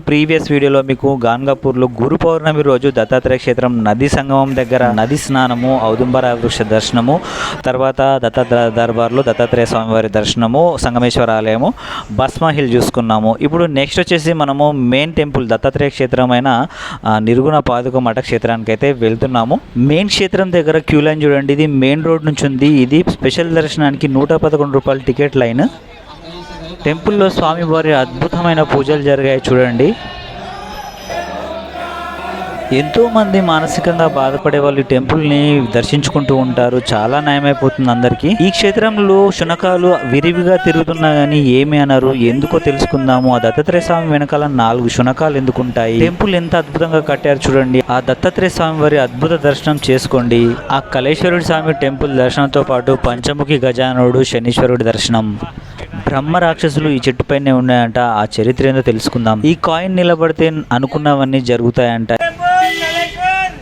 ఇంతకుముందు ప్రీవియస్ వీడియోలో మీకు గాన్గాపూర్లో గురు పౌర్ణమి రోజు దత్తాత్రేయ క్షేత్రం నది సంగమం దగ్గర నది స్నానము ఔదుంబర వృక్ష దర్శనము తర్వాత దత్తాత్రేయ దర్బార్లో దత్తాత్రేయ స్వామివారి దర్శనము సంగమేశ్వర ఆలయము భస్మ హిల్ చూసుకున్నాము. ఇప్పుడు నెక్స్ట్ వచ్చేసి మనము మెయిన్ టెంపుల్ దత్తాత్రేయ క్షేత్రమైన నిర్గుణ పాదుక మఠ క్షేత్రానికి అయితే వెళ్తున్నాము. మెయిన్ క్షేత్రం దగ్గర క్యూ లైన్ చూడండి. ఇది మెయిన్ రోడ్ నుంచి ఉంది. ఇది స్పెషల్ దర్శనానికి నూట పదకొండు రూపాయల టికెట్ లైన్ టెంపుల్లో స్వామివారి అద్భుతమైన పూజలు జరిగాయి చూడండి. ఎంతోమంది మానసికంగా బాధపడే వాళ్ళు టెంపుల్ని దర్శించుకుంటూ ఉంటారు. చాలా నయమైపోతుంది అందరికీ. ఈ క్షేత్రంలో శునకాలు విరివిగా తిరుగుతున్నా కానీ ఏమి అన్నారు ఎందుకో తెలుసుకుందాము. ఆ దత్తాత్రేయ స్వామి వెనకాల నాలుగు శునకాలు ఎందుకుంటాయి? టెంపుల్ ఎంత అద్భుతంగా కట్టారు చూడండి. ఆ దత్తాత్రేయ స్వామి వారి అద్భుత దర్శనం చేసుకోండి. ఆ కలేశ్వరుడి స్వామి టెంపుల్ దర్శనంతో పాటు పంచముఖి గజానుడు శనీశ్వరుడి దర్శనం. బ్రహ్మ రాక్షసులు ఈ చెట్టుపైనే ఉన్నాయంట. ఆ చరిత్ర ఏందో తెలుసుకుందాం. ఈ కాయిన్ నిలబడితే అనుకున్నవన్నీ జరుగుతాయంట.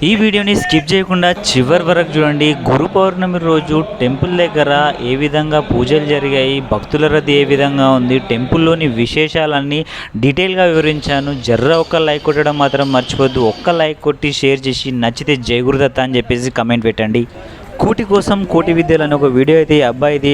ఈ వీడియోని స్కిప్ చేయకుండా చివరి వరకు చూడండి. గురు పౌర్ణమి రోజు టెంపుల్ దగ్గర ఏ విధంగా పూజలు జరిగాయి భక్తుల రద్దీ ఏ విధంగా ఉంది టెంపుల్లోని విశేషాలన్నీ డీటెయిల్గా వివరించాను. జర్ర ఒక్క లైక్ కొట్టడం మాత్రం మర్చిపోద్దు ఒక్క లైక్ కొట్టి షేర్ చేసి నచ్చితే జై గురుదత్త అని చెప్పేసి కమెంట్ పెట్టండి. కూటి కోసం కోటి విద్యలు అని ఒక వీడియో అయితే ఈ అబ్బాయిది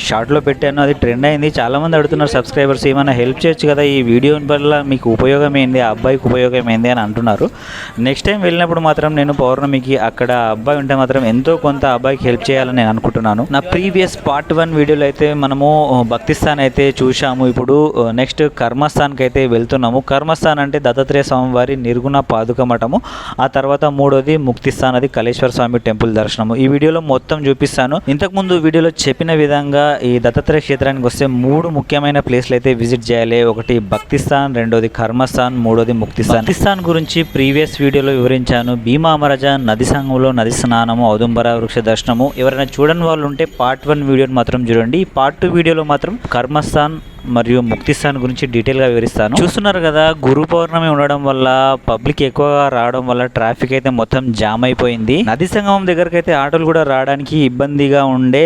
షార్ట్లో పెట్టాను. అది ట్రెండ్ అయింది. చాలామంది అడుగుతున్నారు సబ్స్క్రైబర్స్ ఏమైనా హెల్ప్ చేయొచ్చు కదా? ఈ వీడియో వల్ల మీకు ఉపయోగం ఏంది? ఆ అబ్బాయికి ఉపయోగం ఏంది? అని అంటున్నారు. నెక్స్ట్ టైం వెళ్ళినప్పుడు మాత్రం నేను పౌర్ణమికి అక్కడ అబ్బాయి ఉంటే మాత్రం ఎంతో కొంత అబ్బాయికి హెల్ప్ చేయాలని నేను అనుకుంటున్నాను. నా ప్రీవియస్ పార్ట్ వన్ వీడియోలో అయితే మనము భక్తిస్థాన్ అయితే చూశాము. ఇప్పుడు నెక్స్ట్ కర్మస్థాన్కి అయితే వెళ్తున్నాము. కర్మస్థాన్ అంటే దత్తాత్రేయ స్వామి వారి నిర్గుణ పాదుక మఠము. ఆ తర్వాత మూడోది ముక్తిస్థాన్ అది కలేశ్వర స్వామి టెంపుల్ దర్శనం. దర్శనము ఈ వీడియోలో మొత్తం చూపిస్తాను. ఇంతకుముందు వీడియోలో చెప్పిన విధంగా ఈ దత్తాత్రేయ క్షేత్రానికి వస్తే మూడు ముఖ్యమైన ప్లేస్లు అయితే విజిట్ చేయాలి. ఒకటి భక్తిస్థాన్ రెండోది కర్మస్థాన్ మూడోది ముక్తిస్థాన్. భక్తిస్థాన్ గురించి ప్రీవియస్ వీడియోలో వివరించాను. భీమామరజ నది సంఘంలో నది స్నానము ఔదుంబర వృక్ష దర్శనము. ఎవరైనా చూడని వాళ్ళు ఉంటే పార్ట్ వన్ వీడియోని మాత్రం చూడండి. ఈ పార్ట్ టూ వీడియోలో మాత్రం కర్మస్థాన్ మరియు ముక్తిస్థాన్ గురించి డీటెయిల్గా వివరిస్తాను. చూస్తున్నారు కదా గురు పౌర్ణమి ఉండడం వల్ల పబ్లిక్ ఎక్కువగా రావడం వల్ల ట్రాఫిక్ అయితే మొత్తం జామ్ అయిపోయింది. నది సంగమం దగ్గరకు అయితే ఆటోలు కూడా రావడానికి ఇబ్బందిగా ఉండే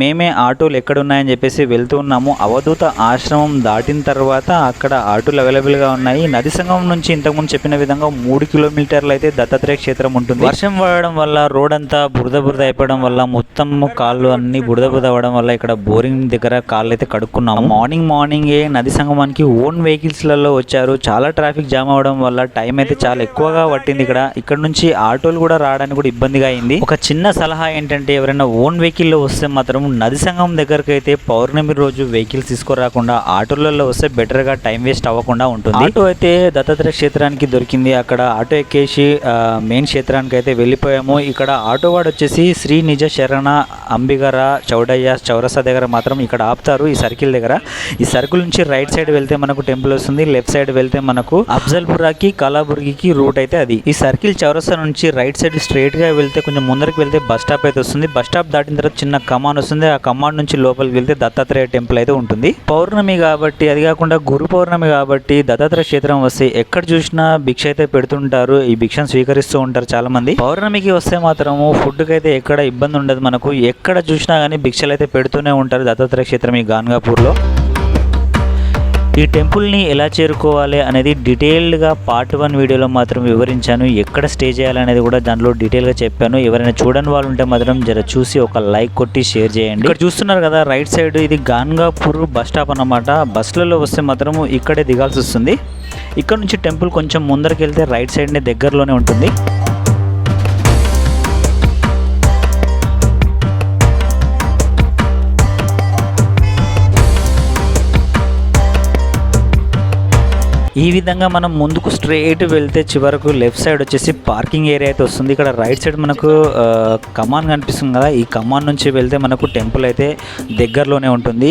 మేమే ఆటోలు ఎక్కడ ఉన్నాయని చెప్పేసి వెళ్తూ ఉన్నాము. అవధూత ఆశ్రమం దాటిన తర్వాత అక్కడ ఆటోలు అవైలబుల్గా ఉన్నాయి. నది సంగమం నుంచి ఇంతకుముందు చెప్పిన విధంగా మూడు కిలోమీటర్లు అయితే దత్తాత్రేయ క్షేత్రం ఉంటుంది. వర్షం పడడం వల్ల రోడ్ అంతా బురద బురద అయిపోవడం వల్ల మొత్తం కాళ్ళు అన్ని బురద బురద అవ్వడం వల్ల ఇక్కడ బోరింగ్ దగ్గర కాళ్ళు అయితే కడుక్కున్నాము. మార్నింగ్ మార్నింగే నది సంగమానికి ఓన్ వెహికల్స్లలో వచ్చారు. చాలా ట్రాఫిక్ జామ్ అవడం వల్ల టైం అయితే చాలా ఎక్కువగా పట్టింది ఇక్కడ. ఇక్కడ నుంచి ఆటోలు కూడా రావడానికి కూడా ఇబ్బందిగా అయింది. ఒక చిన్న సలహా ఏంటంటే ఎవరైనా ఓన్ వెహికల్లో వస్తే మాత్రం నది సంగమం దగ్గరకు అయితే పౌర్ణమి రోజు వెహికల్స్ తీసుకురాకుండా ఆటోలలో వస్తే బెటర్గా టైం వేస్ట్ అవ్వకుండా ఉంటుంది. ఆటో అయితే దత్తాత్రేయ క్షేత్రానికి దొరికింది. అక్కడ ఆటో ఎక్కేసి మెయిన్ క్షేత్రానికి అయితే వెళ్ళిపోయాము. ఇక్కడ ఆటో వాడు వచ్చేసి శ్రీ నిజ శరణ అంబిగర చౌడయ్య చౌరసా దగ్గర మాత్రం ఇక్కడ ఆపుతారు ఈ సర్కిల్ దగ్గర. ఈ సర్కిల్ నుంచి రైట్ సైడ్ వెళ్తే మనకు టెంపుల్ వస్తుంది లెఫ్ట్ సైడ్ వెళ్తే మనకు అఫ్జల్పురాకి కలాబుర్గికి రూట్ అయితే అది. ఈ సర్కిల్ చౌరస్తా నుంచి రైట్ సైడ్ స్ట్రైట్గా వెళ్తే కొంచెం ముందరికి వెళ్తే బస్ స్టాప్ అయితే వస్తుంది. బస్ స్టాప్ దాటిన తర్వాత చిన్న కమాన్ వస్తుంది. ఆ కమాన్ నుంచి లోపలికి వెళ్తే దత్తాత్రేయ టెంపుల్ అయితే ఉంటుంది. పౌర్ణమి కాబట్టి అది కాకుండా గురు పౌర్ణమి కాబట్టి దత్తాత్రేయ క్షేత్రం వస్తే ఎక్కడ చూసినా భిక్ష అయితే పెడుతుంటారు. ఈ భిక్షను స్వీకరిస్తూ ఉంటారు చాలా మంది పౌర్ణమికి వస్తే మాత్రము ఫుడ్ అయితే ఎక్కడ ఇబ్బంది ఉండదు మనకు. ఎక్కడ చూసినా కానీ భిక్షలు అయితే పెడుతూనే ఉంటారు దత్తాత్రేయ క్షేత్రం ఈ గాన్గాపూర్లో. ఈ టెంపుల్ని ఎలా చేరుకోవాలి అనేది డీటెయిల్డ్గా పార్ట్ వన్ వీడియోలో మాత్రం వివరించాను. ఎక్కడ స్టే చేయాలనేది కూడా దాంట్లో డీటెయిల్గా చెప్పాను. ఎవరైనా చూడని వాళ్ళు ఉంటే మాత్రం జర చూసి ఒక లైక్ కొట్టి షేర్ చేయండి. ఇక్కడ చూస్తున్నారు కదా రైట్ సైడ్ ఇది గాన్గాపూర్ బస్ స్టాప్ అన్నమాట. బస్సులలో వస్తే మాత్రం ఇక్కడే దిగాల్సి వస్తుంది. ఇక్కడ నుంచి టెంపుల్ కొంచెం ముందరికి వెళ్తే రైట్ సైడ్నే దగ్గరలోనే ఉంటుంది. ఈ విధంగా మనం ముందుకు స్ట్రైట్ వెళ్తే చివరకు లెఫ్ట్ సైడ్ వచ్చేసి పార్కింగ్ ఏరియా అయితే వస్తుంది. ఇక్కడ రైట్ సైడ్ మనకు కమాన్ కనిపిస్తుంది కదా. ఈ కమాన్ నుంచి వెళ్తే మనకు టెంపుల్ అయితే దగ్గరలోనే ఉంటుంది.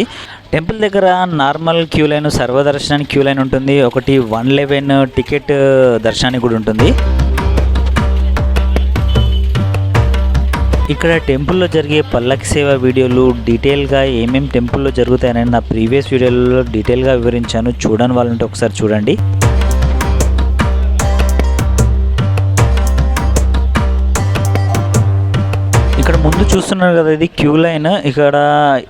టెంపుల్ దగ్గర నార్మల్ క్యూ లైన్ సర్వదర్శనానికి క్యూ లైన్ ఉంటుంది. ఒకటి వన్ లెవెన్ టికెట్ దర్శనానికి కూడా ఉంటుంది. ఇక్కడ టెంపుల్లో జరిగే పల్లకి సేవ వీడియోలు డీటెయిల్గా ఏమేమి టెంపుల్లో జరుగుతాయని నా ప్రీవియస్ వీడియోలలో డీటెయిల్గా వివరించాను. చూడని వాళ్ళంటే ఒకసారి చూడండి. చూస్తున్నారు కదా ఇది క్యూ లైన్. ఇక్కడ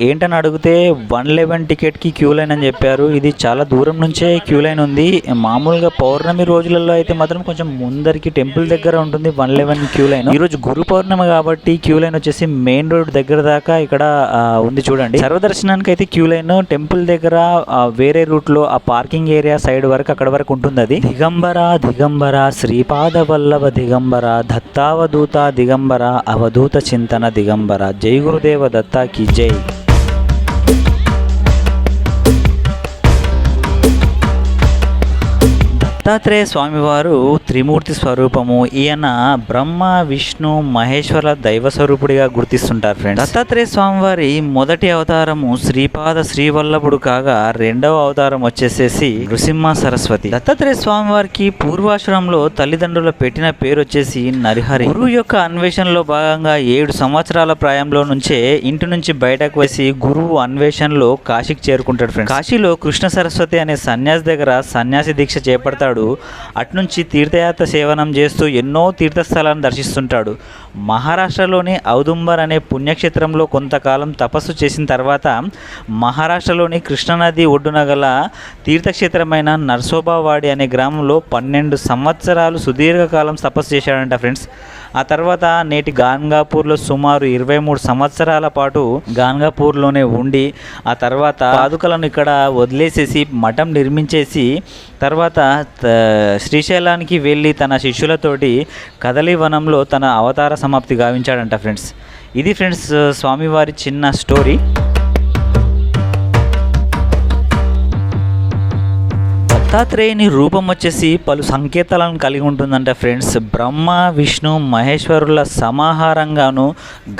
ఏంటని అడిగితే వన్ లెవెన్ టికెట్కి క్యూ లైన్ అని చెప్పారు. ఇది చాలా దూరం నుంచే క్యూ లైన్ ఉంది. మామూలుగా పౌర్ణమి రోజులలో అయితే మాత్రం కొంచెం ముందరికి టెంపుల్ దగ్గర ఉంటుంది వన్ లెవెన్ క్యూ లైన్. ఈ రోజు గురు పౌర్ణమి కాబట్టి క్యూ లైన్ వచ్చేసి మెయిన్ రోడ్ దగ్గర దాకా ఇక్కడ ఆ, ఉంది చూడండి. సర్వదర్శనానికి అయితే క్యూ లైన్ టెంపుల్ దగ్గర ఆ, వేరే రూట్లో ఆ పార్కింగ్ ఏరియా సైడ్ వరకు అక్కడ వరకు ఉంటుంది అది. దిగంబర దిగంబర శ్రీపాద వల్లభ దిగంబర దత్తావధూత దిగంబర అవధూత చింతన దిగంబర. జై గురుదేవ దత్తాకి జై దత్తాత్రేయ స్వామివారు త్రిమూర్తి స్వరూపము. ఈయన బ్రహ్మ విష్ణు మహేశ్వర దైవ స్వరూపుడిగా గుర్తిస్తుంటారు ఫ్రెండ్స్ దత్తాత్రేయ స్వామివారి మొదటి అవతారము శ్రీపాద శ్రీవల్లభుడు కాగా రెండవ అవతారం వచ్చేసేసి నృసింహ సరస్వతి. దత్తాత్రేయ స్వామివారికి పూర్వాశ్రమంలో తల్లిదండ్రుల పెట్టిన పేరు వచ్చేసి నరిహరి. గురువు యొక్క అన్వేషణలో భాగంగా ఏడు సంవత్సరాల ప్రాయంలో నుంచే ఇంటి నుంచి బయటకు వేసి గురువు అన్వేషణలో కాశీకి చేరుకుంటాడు ఫ్రెండ్స్ కాశీలో కృష్ణ సరస్వతి అనే సన్యాసి దగ్గర సన్యాసి దీక్ష చేపడతాడు. అట్నుంచి తీర్థయాత్ర సేవనం చేస్తూ ఎన్నో తీర్థస్థలాలను దర్శిస్తుంటాడు. మహారాష్ట్రలోని ఔదుంబర్ అనే పుణ్యక్షేత్రంలో కొంతకాలం తపస్సు చేసిన తర్వాత మహారాష్ట్రలోని కృష్ణానది ఒడ్డున గల తీర్థక్షేత్రమైన నర్సోబావాడి అనే గ్రామంలో పన్నెండు సంవత్సరాలు సుదీర్ఘకాలం తపస్సు చేశాడంట ఫ్రెండ్స్. ఆ తర్వాత నేటి గాన్గాపూర్లో సుమారు ఇరవై మూడు సంవత్సరాల పాటు గాన్గాపూర్లోనే ఉండి ఆ తర్వాత పాదుకలను ఇక్కడ వదిలేసేసి మఠం నిర్మించేసి తర్వాత త- శ్రీశైలానికి వెళ్ళి తన శిష్యులతోటి కదలి వనంలో తన అవతార సమాప్తి గావించాడంట ఫ్రెండ్స్. ఇది ఫ్రెండ్స్ స్వామివారి చిన్న స్టోరీ. దత్తాత్రేయుని రూపం వచ్చేసి పలు సంకేతాలను కలిగి ఉంటుందంట ఫ్రెండ్స్. బ్రహ్మ విష్ణు మహేశ్వరుల సమాహారంగాను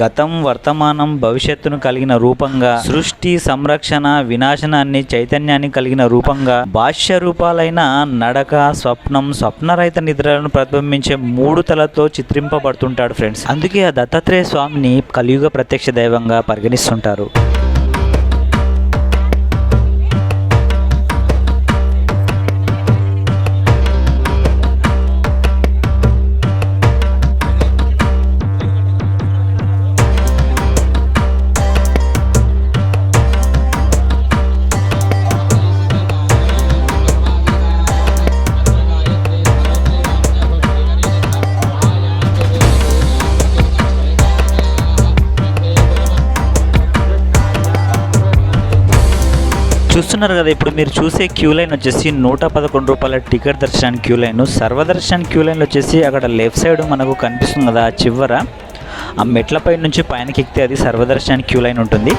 గతం వర్తమానం భవిష్యత్తును కలిగిన రూపంగా సృష్టి సంరక్షణ వినాశనాన్ని చైతన్యాన్ని కలిగిన రూపంగా భాష్య రూపాలైన నడక స్వప్నం స్వప్నరహిత నిద్రలను ప్రతిబింబించే మూడు తలతో చిత్రింపబడుతుంటాడు ఫ్రెండ్స్. అందుకే ఆ దత్తాత్రేయ స్వామిని కలియుగ ప్రత్యక్ష దైవంగా పరిగణిస్తుంటారు. చూస్తున్నారు కదా ఇప్పుడు మీరు చూసే క్యూ లైన్ వచ్చేసి నూట పదకొండు రూపాయల టికెట్ దర్శనం క్యూ లైన్. సర్వదర్శన్ క్యూ లైన్ వచ్చేసి అక్కడ లెఫ్ట్ సైడ్ మనకు కనిపిస్తుంది కదా ఆ చివర. ఆ మెట్లపై నుంచి పైనకి ఎక్కితే అది సర్వదర్శన్ క్యూ లైన్ ఉంటుంది.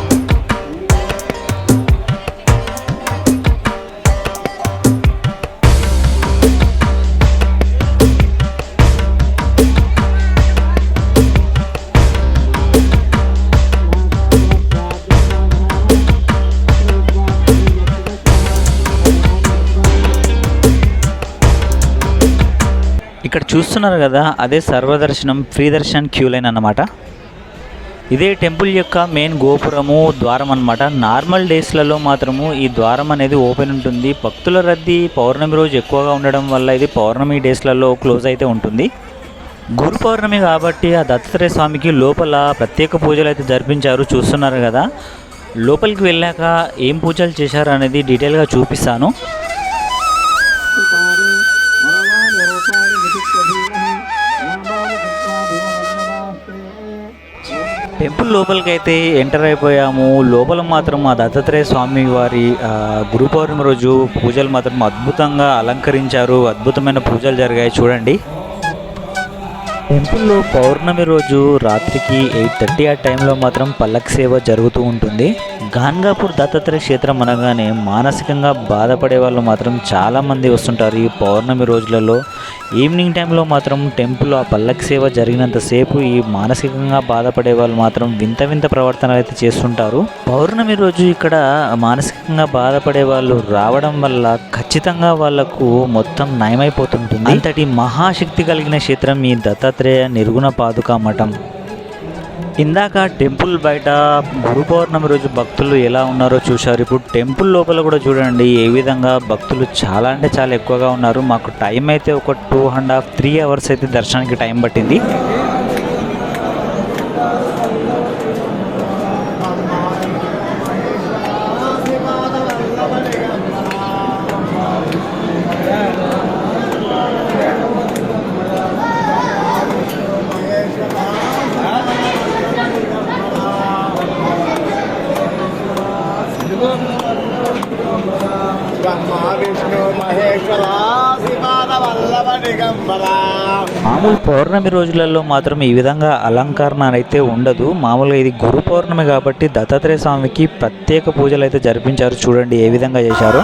చూస్తున్నారు కదా అదే సర్వదర్శనం ఫ్రీ దర్శన్ క్యూ లైన్ అన్నమాట. ఇదే టెంపుల్ యొక్క మెయిన్ గోపురము ద్వారం అనమాట నార్మల్ డేస్లలో మాత్రము ఈ ద్వారం అనేది ఓపెన్ ఉంటుంది. భక్తుల రద్దీ పౌర్ణమి రోజు ఎక్కువగా ఉండడం వల్ల ఇది పౌర్ణమి డేస్లలో క్లోజ్ అయితే ఉంటుంది. గురు పౌర్ణమి కాబట్టి ఆ దత్తాత్రేయ స్వామికి లోపల ప్రత్యేక పూజలు అయితే జరిపించారు చూస్తున్నారు కదా. లోపలికి వెళ్ళాక ఏం పూజలు చేశారు అనేది డీటెయిల్గా చూపిస్తాను. టెంపుల్ లోపలికి అయితే ఎంటర్ అయిపోయాము. లోపల మాత్రం మా దత్తాత్రేయ స్వామి వారి గురు పౌర్ణమి రోజు పూజలు మాత్రం అద్భుతంగా అలంకరించారు. అద్భుతమైన పూజలు జరిగాయి. చూడండి. టెంపుల్లో పౌర్ణమి రోజు రాత్రికి ఎయిట్ థర్టీ ఆ టైంలో మాత్రం పల్లక్ సేవ జరుగుతూ ఉంటుంది. గాన్గాపూర్ దత్తాత్రేయ క్షేత్రం అనగానే మానసికంగా బాధపడే వాళ్ళు మాత్రం చాలామంది వస్తుంటారు ఈ పౌర్ణమి రోజులలో. ఈవినింగ్ టైంలో మాత్రం టెంపుల్ ఆ పల్లకి సేవ జరిగినంతసేపు ఈ మానసికంగా బాధపడే వాళ్ళు మాత్రం వింత వింత ప్రవర్తనలు అయితే చేస్తుంటారు. పౌర్ణమి రోజు ఇక్కడ మానసికంగా బాధపడే వాళ్ళు రావడం వల్ల ఖచ్చితంగా వాళ్ళకు మొత్తం నయమైపోతుంటుంది. అంతటి మహాశక్తి కలిగిన క్షేత్రం ఈ దత్తాత్రేయ నిర్గుణ పాదుకా మఠం. ఇందాక టెంపుల్ బయట గురు పౌర్ణమి రోజు భక్తులు ఎలా ఉన్నారో చూశారు. ఇప్పుడు టెంపుల్ లోపల కూడా చూడండి ఏ విధంగా భక్తులు చాలా అంటే చాలా ఎక్కువగా ఉన్నారు. మాకు టైం అయితే ఒక two and half three hours అయితే దర్శనానికి టైం పట్టింది. మామూలు పౌర్ణమి రోజులలో మాత్రం ఈ విధంగా అలంకరణ అయితే ఉండదు. మామూలుగా ఇది గురు పౌర్ణమి కాబట్టి దత్తాత్రేయ స్వామికి ప్రత్యేక పూజలు అయితే జరిపించారు. చూడండి ఏ విధంగా చేశారో.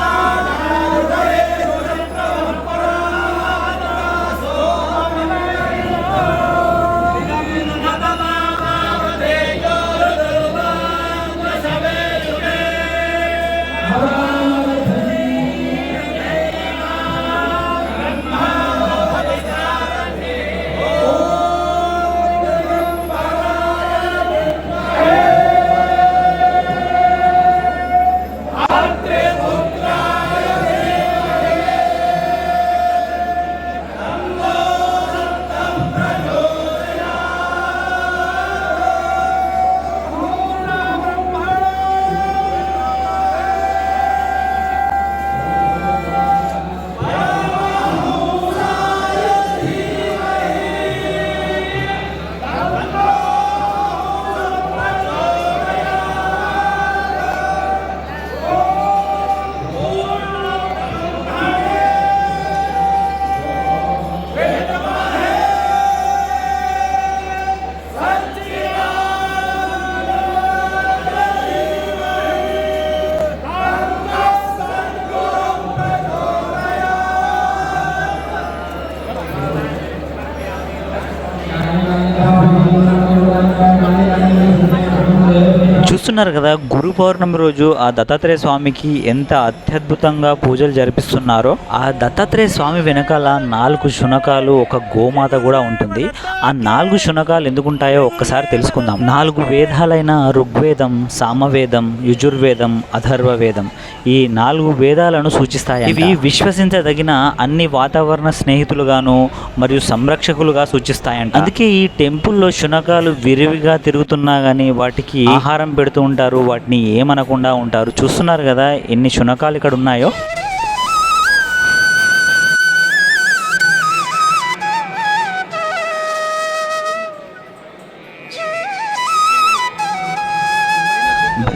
చూస్తున్నారు కదా గురు పౌర్ణమి రోజు ఆ దత్తాత్రేయ స్వామికి ఎంత అత్యద్భుతంగా పూజలు జరిపిస్తున్నారో ఆ దత్తాత్రేయ స్వామి వెనకాల నాలుగు శునకాలు ఒక గోమాత కూడా ఉంటుంది. ఆ నాలుగు శునకాలు ఎందుకుంటాయో ఒక్కసారి తెలుసుకుందాం. నాలుగు వేదాలైన ఋగ్వేదం సామవేదం యజుర్వేదం అథర్వ వేదం ఈ నాలుగు వేదాలను సూచిస్తాయి ఇవి విశ్వసించదగిన అన్ని వాతావరణ స్నేహితులుగాను మరియు సంరక్షకులుగా సూచిస్తాయంట. అందుకే ఈ టెంపుల్లో శునకాలు విరివిగా తిరుగుతున్నా కానీ వాటికి ఆహారం పెడుతూ ఉంటారు వాటిని ఏమనకుండా ఉంటారు. చూస్తున్నారు కదా ఎన్ని శునకాలు ఇక్కడ ఉన్నాయో.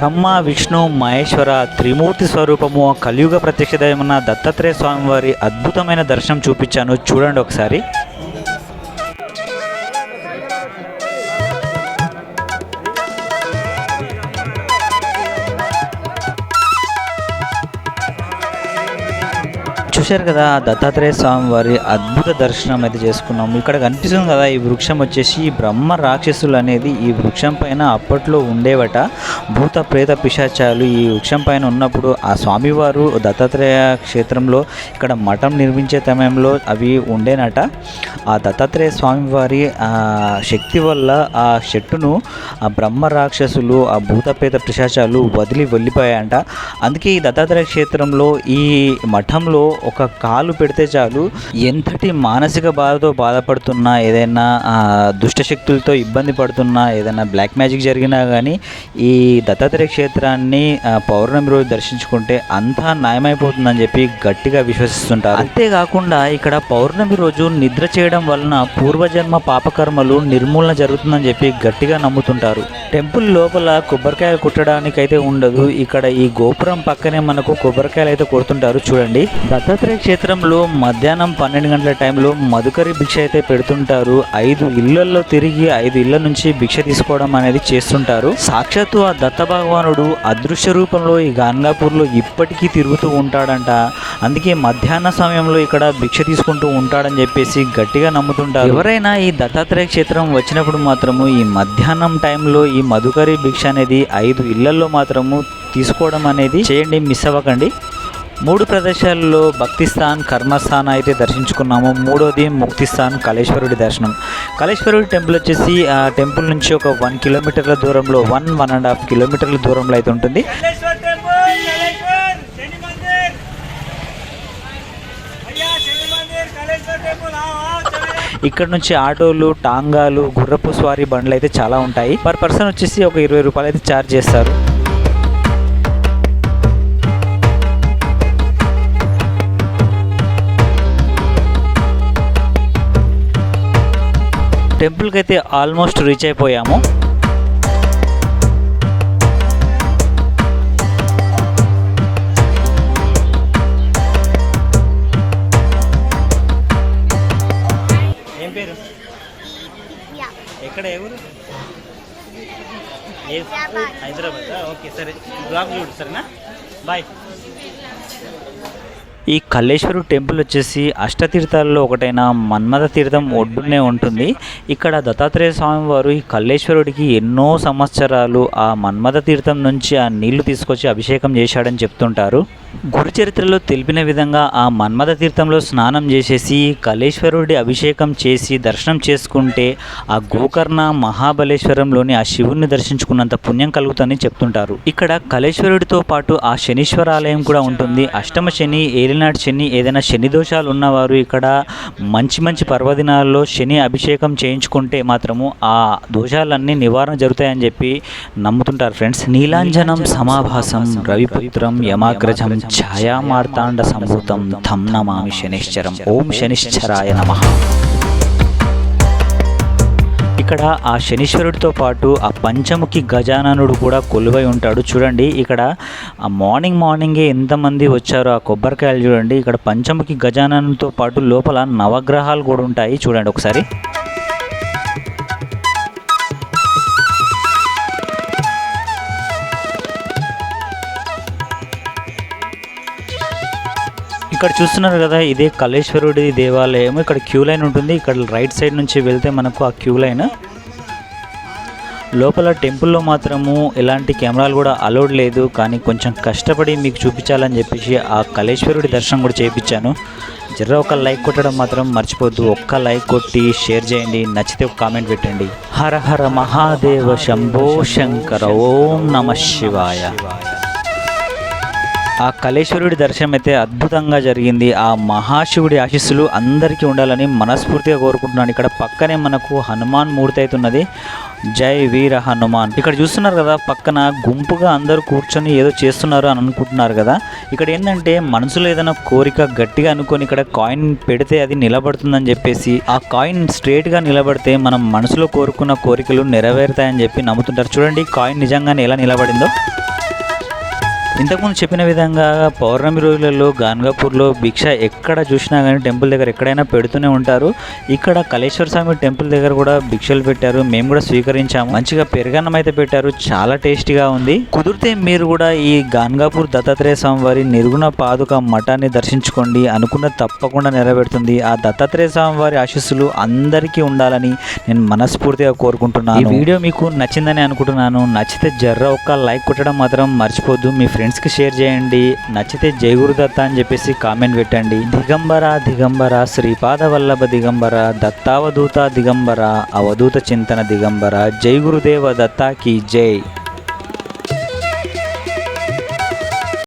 బ్రహ్మ విష్ణు మహేశ్వర త్రిమూర్తి స్వరూపము కలియుగ ప్రత్యక్ష దైవమున దత్తాత్రేయ స్వామి వారి అద్భుతమైన దర్శనం చూపించాను. చూడండి ఒకసారి. చూశారు కదా దత్తాత్రేయ స్వామి వారి అద్భుత దర్శనం అయితే చేసుకున్నాము ఇక్కడ కనిపిస్తుంది కదా ఈ వృక్షం వచ్చేసి ఈ బ్రహ్మ రాక్షసులు అనేది ఈ వృక్షం పైన అప్పట్లో ఉండేవట. భూత ప్రేత పిశాచాలు ఈ వృక్షం పైన ఉన్నప్పుడు ఆ స్వామివారు దత్తాత్రేయ క్షేత్రంలో ఇక్కడ మఠం నిర్మించే సమయంలో అవి ఉండేనట. ఆ దత్తాత్రేయ స్వామివారి శక్తి వల్ల ఆ చెట్టును ఆ బ్రహ్మ రాక్షసులు ఆ భూత ప్రేత పిశాచాలు వదిలి వెళ్ళిపోయాయంట. అందుకే ఈ దత్తాత్రేయ క్షేత్రంలో ఈ మఠంలో ఒక కాలు పెడితే చాలు. ఎంతటి మానసిక బాధతో బాధపడుతున్నా ఏదైనా దుష్టశక్తులతో దుష్ట శక్తులతో ఇబ్బంది పడుతున్నా ఏదైనా బ్లాక్ మ్యాజిక్ జరిగినా కానీ ఈ దత్తాత్రేయ క్షేత్రాన్ని పౌర్ణమి రోజు దర్శించుకుంటే అంతా నయమైపోతుందని చెప్పి గట్టిగా విశ్వసిస్తుంటారు. అంతేకాకుండా ఇక్కడ పౌర్ణమి రోజు నిద్ర చేయడం వలన పూర్వజన్మ పాపకర్మలు నిర్మూలన జరుగుతుందని చెప్పి గట్టిగా నమ్ముతుంటారు. టెంపుల్ లోపల కొబ్బరికాయలు కుట్టడానికైతే ఉండదు. ఇక్కడ ఈ గోపురం పక్కనే మనకు కొబ్బరికాయలు అయితే కొడుతుంటారు. చూడండి. దత్తాత్రేయ క్షేత్రంలో మధ్యాహ్నం పన్నెండు గంటల టైంలో మధుకరి భిక్ష అయితే పెడుతుంటారు. ఐదు ఇళ్ళలో తిరిగి ఐదు ఇళ్ళ నుంచి భిక్ష తీసుకోవడం అనేది చేస్తుంటారు. సాక్షాత్తు ఆ దత్త భగవానుడు అదృశ్య రూపంలో ఈ గాన్గాపూర్లో ఇప్పటికీ తిరుగుతూ ఉంటాడంట. అందుకే మధ్యాహ్న సమయంలో ఇక్కడ భిక్ష తీసుకుంటూ ఉంటాడని చెప్పేసి గట్టిగా నమ్ముతుంటారు. ఎవరైనా ఈ దత్తాత్రేయ క్షేత్రం వచ్చినప్పుడు మాత్రము ఈ మధ్యాహ్నం టైంలో ఈ మధుకరి భిక్ష అనేది ఐదు ఇళ్ళలో మాత్రము తీసుకోవడం అనేది చేయండి మిస్ అవ్వకండి. మూడు ప్రదేశాల్లో భక్తిస్థాన్ కర్మస్థాన్ అయితే దర్శించుకున్నాము. మూడోది ముక్తిస్థాన్ కళేశ్వరుడి దర్శనం. కళేశ్వరుడి టెంపుల్ వచ్చేసి ఆ టెంపుల్ నుంచి ఒక వన్ కిలోమీటర్ల దూరంలో వన్ వన్ అండ్ హాఫ్ కిలోమీటర్ల దూరంలో అయితే ఉంటుంది. ఇక్కడ నుంచి ఆటోలు టాంగాలు గుర్రపు స్వారీ బండ్లు అయితే చాలా ఉంటాయి. పర్ పర్సన్ వచ్చేసి ఒక ఇరవై రూపాయలు అయితే ఛార్జ్ చేస్తారు. టెంపుల్కి అయితే ఆల్మోస్ట్ రీచ్ అయిపోయాము. ఎక్కడ ఎవరు హైదరాబాద్. ఓకే సరే. బ్లాక్ చూడు సరేనా? బాయ్. ఈ కల్లేశ్వరు టెంపుల్ వచ్చేసి అష్టతీర్థాల్లో ఒకటైన మన్మథ తీర్థం ఒడ్డునే ఉంటుంది. ఇక్కడ దత్తాత్రేయ స్వామి వారు ఈ కల్లేశ్వరుడికి ఎన్నో సంవత్సరాలు ఆ మన్మథ తీర్థం నుంచి ఆ నీళ్ళు తీసుకొచ్చి అభిషేకం చేశాడని చెప్తుంటారు. గురుచరిత్రలో తెలిపిన విధంగా ఆ మన్మథ తీర్థంలో స్నానం చేసేసి కలేశ్వరుడి అభిషేకం చేసి దర్శనం చేసుకుంటే ఆ గోకర్ణ మహాబలేశ్వరంలోని ఆ శివుణ్ణి దర్శించుకున్నంత పుణ్యం కలుగుతుందని చెప్తుంటారు. ఇక్కడ కలేశ్వరుడితో పాటు ఆ శనీశ్వర ఆలయం కూడా ఉంటుంది. అష్టమ శని ఏలినాటి శని ఏదైనా శని దోషాలు ఉన్నవారు ఇక్కడ మంచి మంచి పర్వదినాల్లో శని అభిషేకం చేయించుకుంటే మాత్రము ఆ దోషాలన్నీ నివారణ జరుగుతాయని చెప్పి నమ్ముతుంటారు ఫ్రెండ్స్. నీలాంజనం సమాభాసం. రవిపుత్రం యమాగ్రజం. ఛాయామార్తాండ సంభూతం ధం నమామి శనిశ్చరం ఓం శనిశ్చరాయ నమ ఇక్కడ ఆ శనీశ్వరుడితో పాటు ఆ పంచముఖి గజాననుడు కూడా కొలువై ఉంటాడు. చూడండి ఇక్కడ ఆ మార్నింగ్ మార్నింగే ఎంతమంది వచ్చారో ఆ కొబ్బరికాయలు చూడండి. ఇక్కడ పంచముఖి గజాననుడితో పాటు లోపల నవగ్రహాలు కూడా ఉంటాయి. చూడండి ఒకసారి. ఇక్కడ చూస్తున్నారు కదా ఇదే కలేశ్వరుడి దేవాలయం. ఇక్కడ క్యూ లైన్ ఉంటుంది. ఇక్కడ రైట్ సైడ్ నుంచి వెళ్తే మనకు ఆ క్యూ లైన్. లోపల టెంపుల్లో మాత్రము ఎలాంటి కెమెరాలు కూడా అలౌడ్ లేదు. కానీ కొంచెం కష్టపడి మీకు చూపించాలని చెప్పేసి ఆ కలేశ్వరుడి దర్శనం కూడా చేయించాను. జర్ర ఒక లైక్ కొట్టడం మాత్రం మర్చిపోద్దు ఒక్క లైక్ కొట్టి షేర్ చేయండి. నచ్చితే ఒక కామెంట్ పెట్టండి. హర హర మహాదేవ శంభో శంకర. ఓం నమ శివాయ. ఆ కలేశ్వరుడి దర్శనం అయితే అద్భుతంగా జరిగింది. ఆ మహాశివుడి ఆశీస్సులు అందరికీ ఉండాలని మనస్ఫూర్తిగా కోరుకుంటున్నాను. ఇక్కడ పక్కనే మనకు హనుమాన్ మూర్తి అవుతున్నది జై వీర హనుమాన్. ఇక్కడ చూస్తున్నారు కదా పక్కన గుంపుగా అందరూ కూర్చొని ఏదో చేస్తున్నారు అని అనుకుంటున్నారు కదా. ఇక్కడ ఏంటంటే మనసులో ఏదైనా కోరిక గట్టిగా అనుకొని ఇక్కడ కాయిన్ పెడితే అది నిలబడుతుందని చెప్పేసి ఆ కాయిన్ స్ట్రేట్గా నిలబడితే మనం మనసులో కోరుకున్న కోరికలు నెరవేరుతాయని చెప్పి నమ్ముతుంటారు. చూడండి కాయిన్ నిజంగానే ఎలా నిలబడిందో. ఇంతకుముందు చెప్పిన విధంగా పౌర్ణమి రోజులలో గాన్గాపూర్లో భిక్ష ఎక్కడ చూసినా కానీ టెంపుల్ దగ్గర ఎక్కడైనా పెడుతూనే ఉంటారు. ఇక్కడ కలేశ్వర స్వామి టెంపుల్ దగ్గర కూడా భిక్షలు పెట్టారు. మేము కూడా స్వీకరించాము. మంచిగా పెరుగన్నం అయితే పెట్టారు. చాలా టేస్టీగా ఉంది. కుదిరితే మీరు కూడా ఈ గాన్గాపూర్ దత్తాత్రేయ స్వామి వారి నిర్గుణ పాదుక మఠాన్ని దర్శించుకోండి అనుకున్న తప్పకుండా నెరవేరుతుంది. ఆ దత్తాత్రేయ స్వామి వారి ఆశీస్సులు అందరికీ ఉండాలని నేను మనస్ఫూర్తిగా కోరుకుంటున్నాను. ఈ వీడియో మీకు నచ్చిందని అనుకుంటున్నాను. నచ్చితే జర్ర ఒక్క లైక్ కొట్టడం మాత్రం మర్చిపోద్దు. మీ ఫ్రెండ్స్కి షేర్ చేయండి. నచ్చితే జై గురుదత్త అని చెప్పేసి కామెంట్ పెట్టండి. దిగంబర దిగంబర శ్రీపాద వల్లభ దిగంబర దత్తావధూత దిగంబర అవధూత చింతన దిగంబర. జై గురుదేవ దత్తాకి జై.